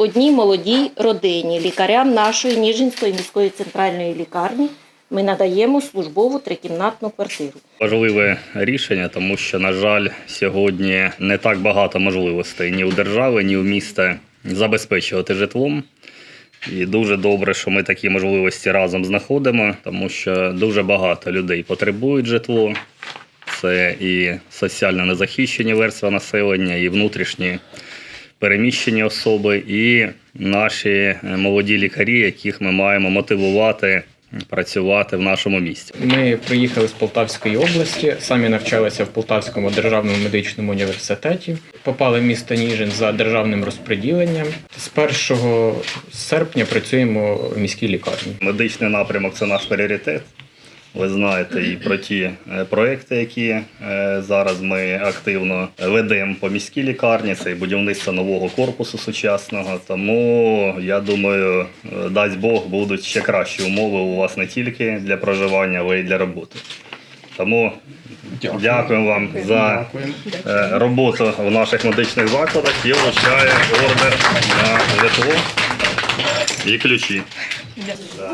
одній молодій родині, лікарям нашої Ніжинської міської центральної лікарні, ми надаємо службову трикімнатну квартиру. Важливе рішення, тому що, на жаль, сьогодні не так багато можливостей ні у держави, ні у міста забезпечувати житлом. І дуже добре, що ми такі можливості разом знаходимо, тому що дуже багато людей потребують житло. Це і соціально незахищені верстви населення, і внутрішні переміщені особи, і наші е, молоді лікарі, яких ми маємо мотивувати працювати в нашому місті. Ми приїхали з Полтавської області, самі навчалися в Полтавському державному медичному університеті. Попали в місто Ніжин за державним розподіленням. З 1 серпня працюємо в міській лікарні. Медичний напрямок це наш пріоритет. Ви знаєте і про ті е, проекти, які е, зараз ми активно ведемо по міській лікарні. Це і будівництво нового корпусу сучасного. Тому я думаю, е, дасть Бог будуть ще кращі умови у вас не тільки для проживання, але й для роботи. Тому дякуємо вам за е, роботу в наших медичних закладах і вручаю ордер на житло і ключі. Добре.